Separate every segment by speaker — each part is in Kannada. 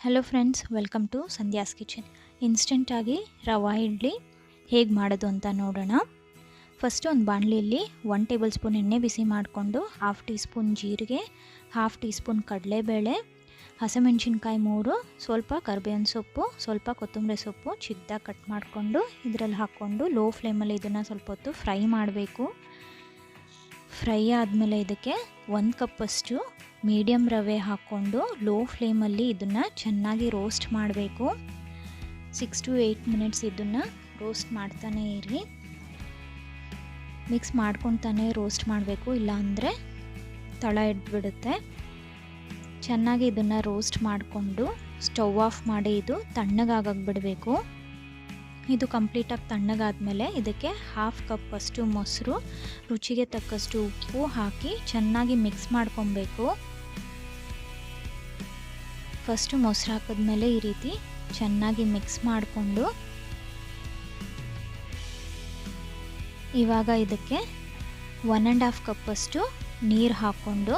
Speaker 1: Hello friends welcome to Sandhya's kitchen ಇನ್ಸ್ಟೆಂಟಾಗಿ ರವೆ ಇಡ್ಲಿ ಹೇಗೆ ಮಾಡೋದು ಅಂತ ನೋಡೋಣ. ಫಸ್ಟು ಒಂದು ಬಾಣಲಿಯಲ್ಲಿ ಒನ್ ಟೇಬಲ್ ಸ್ಪೂನ್ ಎಣ್ಣೆ ಬಿಸಿ ಮಾಡಿಕೊಂಡು ಹಾಫ್ ಟೀ ಸ್ಪೂನ್ ಜೀರಿಗೆ ಹಾಫ್ ಟೀ ಸ್ಪೂನ್ ಕಡಲೆಬೇಳೆ, ಹಸಿಮೆಣ್ಸಿನ್ಕಾಯಿ ಮೂರು, ಸ್ವಲ್ಪ ಕರ್ಬೇವಿನ ಸೊಪ್ಪು, ಸ್ವಲ್ಪ ಕೊತ್ತಂಬರಿ ಸೊಪ್ಪು ಚಿಕ್ಕದಾಗಿ ಕಟ್ ಮಾಡಿಕೊಂಡು ಇದರಲ್ಲಿ ಹಾಕ್ಕೊಂಡು ಲೋ ಫ್ಲೇಮಲ್ಲಿ ಇದನ್ನು ಸ್ವಲ್ಪ ಹೊತ್ತು ಫ್ರೈ ಮಾಡಬೇಕು. ಫ್ರೈ ಆದಮೇಲೆ ಇದಕ್ಕೆ ಒಂದು ಕಪ್ಪಷ್ಟು ಮೀಡಿಯಮ್ ರವೆ ಹಾಕ್ಕೊಂಡು ಲೋ ಫ್ಲೇಮಲ್ಲಿ ಇದನ್ನು ಚೆನ್ನಾಗಿ ರೋಸ್ಟ್ ಮಾಡಬೇಕು. ಸಿಕ್ಸ್ ಟು ಏಯ್ಟ್ ಮಿನಿಟ್ಸ್ ಇದನ್ನು ರೋಸ್ಟ್ ಮಾಡ್ತಾನೆ ಇರಿ. ಮಿಕ್ಸ್ ಮಾಡ್ಕೊತಾನೆ ರೋಸ್ಟ್ ಮಾಡಬೇಕು, ಇಲ್ಲಾಂದರೆ ತಳ ಇಡ್ಬಿಡುತ್ತೆ ಚೆನ್ನಾಗಿ ಇದನ್ನು ರೋಸ್ಟ್ ಮಾಡಿಕೊಂಡು ಸ್ಟವ್ ಆಫ್ ಮಾಡಿ ಇದು ತಣ್ಣಗಾಗಕ್ಕೆ ಬಿಡಬೇಕು ಇದು ಕಂಪ್ಲೀಟಾಗಿ ತಣ್ಣಗಾದಮೇಲೆ ಇದಕ್ಕೆ ಹಾಫ್ ಕಪ್ ಅಷ್ಟು ಮೊಸರು, ರುಚಿಗೆ ತಕ್ಕಷ್ಟು ಉಪ್ಪು ಹಾಕಿ ಚೆನ್ನಾಗಿ ಮಿಕ್ಸ್ ಮಾಡ್ಕೊಬೇಕು. ಫಸ್ಟು ಮೊಸರು ಹಾಕಿದ್ಮೇಲೆ ಈ ರೀತಿ ಚೆನ್ನಾಗಿ ಮಿಕ್ಸ್ ಮಾಡಿಕೊಂಡು ಇವಾಗ ಇದಕ್ಕೆ ಒನ್ ಆ್ಯಂಡ್ ಹಾಫ್ ಕಪ್ಪಷ್ಟು ನೀರು ಹಾಕ್ಕೊಂಡು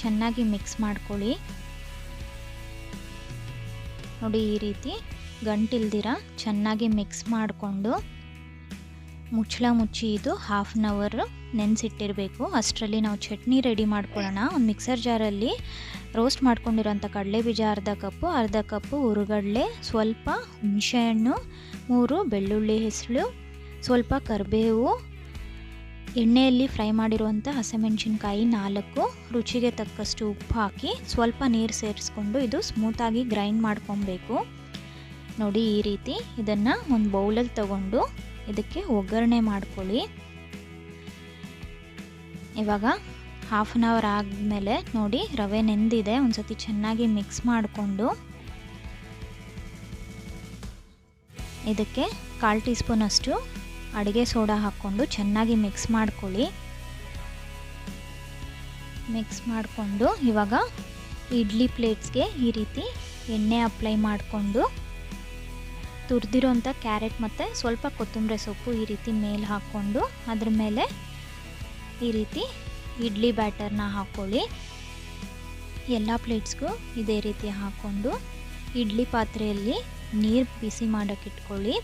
Speaker 1: ಚೆನ್ನಾಗಿ ಮಿಕ್ಸ್ ಮಾಡ್ಕೊಳ್ಳಿ. ನೋಡಿ ಈ ರೀತಿ ಗಂಟಿಲ್ದಿರ? ಚೆನ್ನಾಗಿ ಮಿಕ್ಸ್ ಮಾಡಿಕೊಂಡು ಮುಚ್ಚಳ ಮುಚ್ಚಿ ಇದು ಹಾಫ್ ಆನ್ ಅವರ್ ನೆನೆಸಿಟ್ಟಿರಬೇಕು. ಅಷ್ಟರಲ್ಲಿ ನಾವು ಚಟ್ನಿ ರೆಡಿ ಮಾಡ್ಕೊಳ್ಳೋಣ. ಒಂದು ಮಿಕ್ಸರ್ ಜಾರಲ್ಲಿ ರೋಸ್ಟ್ ಮಾಡ್ಕೊಂಡಿರೋಂಥ ಕಡಲೆ ಬೀಜ ಅರ್ಧ ಕಪ್ಪು ಅರ್ಧ ಕಪ್ಪು ಹುರುಗಡಲೆ ಸ್ವಲ್ಪ ಹುಣಸೆಹಣ್ಣು, ಮೂರು ಬೆಳ್ಳುಳ್ಳಿ ಹೆಸಳು, ಸ್ವಲ್ಪ ಕರಿಬೇವು, ಎಣ್ಣೆಯಲ್ಲಿ ಫ್ರೈ ಮಾಡಿರುವಂಥ ಹಸಿಮೆಣಸಿನ್ಕಾಯಿ ನಾಲ್ಕು, ರುಚಿಗೆ ತಕ್ಕಷ್ಟು ಉಪ್ಪು ಹಾಕಿ ಸ್ವಲ್ಪ ನೀರು ಸೇರಿಸ್ಕೊಂಡು ಇದು ಸ್ಮೂತಾಗಿ ಗ್ರೈಂಡ್ ಮಾಡ್ಕೊಬೇಕು. ನೋಡಿ ಈ ರೀತಿ ಇದನ್ನು ಒಂದು ಬೌಲಲ್ಲಿ ತಗೊಂಡು ಇದಕ್ಕೆ ಒಗ್ಗರಣೆ ಮಾಡ್ಕೊಳ್ಳಿ. ಇವಾಗ ಹಾಫ್ ಆನ್ ಅವರ್ ಆದಮೇಲೆ ನೋಡಿ ರವೆ ನೆಂದಿದೆ, ಒಂದ್ಸತಿ ಚೆನ್ನಾಗಿ ಮಿಕ್ಸ್ ಮಾಡಿಕೊಂಡು ಇದಕ್ಕೆ ಕಾಲು ಟೀ ಸ್ಪೂನಷ್ಟು ಅಡುಗೆ ಸೋಡಾ ಹಾಕ್ಕೊಂಡು ಚೆನ್ನಾಗಿ ಮಿಕ್ಸ್ ಮಾಡ್ಕೊಳ್ಳಿ. ಮಿಕ್ಸ್ ಮಾಡಿಕೊಂಡು ಇವಾಗ ಇಡ್ಲಿ ಪ್ಲೇಟ್ಸ್ಗೆ ಈ ರೀತಿ ಎಣ್ಣೆ ಅಪ್ಲೈ ಮಾಡಿಕೊಂಡು ತುರಿದಿರೋಂಥ ಕ್ಯಾರೆಟ್ ಮತ್ತು ಸ್ವಲ್ಪ ಕೊತ್ತಂಬರಿ ಸೊಪ್ಪು ಈ ರೀತಿ ಮೇಲೆ ಹಾಕ್ಕೊಂಡು ಅದ್ರ ಮೇಲೆ ಈ ರೀತಿ ಇಡ್ಲಿ ಬ್ಯಾಟರ್ನ ಹಾಕ್ಕೊಳ್ಳಿ ಎಲ್ಲ ಪ್ಲೇಟ್ಸ್ಗೂ ಇದೇ ರೀತಿ ಹಾಕ್ಕೊಂಡು ಇಡ್ಲಿ ಪಾತ್ರೆಯಲ್ಲಿ ನೀರು ಬಿಸಿ ಮಾಡೋಕ್ಕೆ ಇಟ್ಕೊಳ್ಳಿ.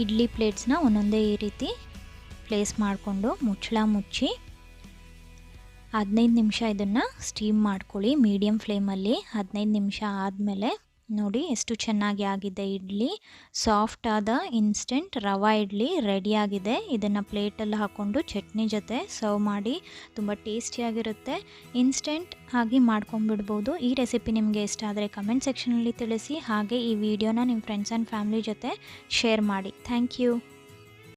Speaker 1: ಇಡ್ಲಿ ಪ್ಲೇಟ್ಸ್ನ ಒಂದೊಂದೇ ಈ ರೀತಿ ಪ್ಲೇಸ್ ಮಾಡಿಕೊಂಡು ಮುಚ್ಚಳ ಮುಚ್ಚಿ ಹದಿನೈದು ನಿಮಿಷ ಇದನ್ನು ಸ್ಟೀಮ್ ಮಾಡ್ಕೊಳ್ಳಿ. ಮೀಡಿಯಮ್ ಫ್ಲೇಮಲ್ಲಿ ಹದಿನೈದು ನಿಮಿಷ ಆದಮೇಲೆ ನೋಡಿ ಎಷ್ಟು ಚೆನ್ನಾಗಿ ಆಗಿದೆ ಇಡ್ಲಿ. ಸಾಫ್ಟ್ ಆದ ಇನ್ಸ್ಟೆಂಟ್ ರವಾ ಇಡ್ಲಿ ರೆಡಿಯಾಗಿದೆ ಇದನ್ನು ಪ್ಲೇಟಲ್ಲಿ ಹಾಕ್ಕೊಂಡು ಚಟ್ನಿ ಜೊತೆ ಸರ್ವ್ ಮಾಡಿ ತುಂಬ ಟೇಸ್ಟಿಯಾಗಿರುತ್ತೆ ಇನ್ಸ್ಟೆಂಟ್ ಆಗಿ ಮಾಡ್ಕೊಂಬಿಡ್ಬೋದು ಈ ರೆಸಿಪಿ ನಿಮಗೆ ಇಷ್ಟ ಆದರೆ ಕಮೆಂಟ್ ಸೆಕ್ಷನಲ್ಲಿ ತಿಳಿಸಿ. ಹಾಗೆ ಈ ವಿಡಿಯೋನ ನಿಮ್ಮ ಫ್ರೆಂಡ್ಸ್ ಆ್ಯಂಡ್ ಫ್ಯಾಮಿಲಿ ಜೊತೆ ಶೇರ್ ಮಾಡಿ. Thank you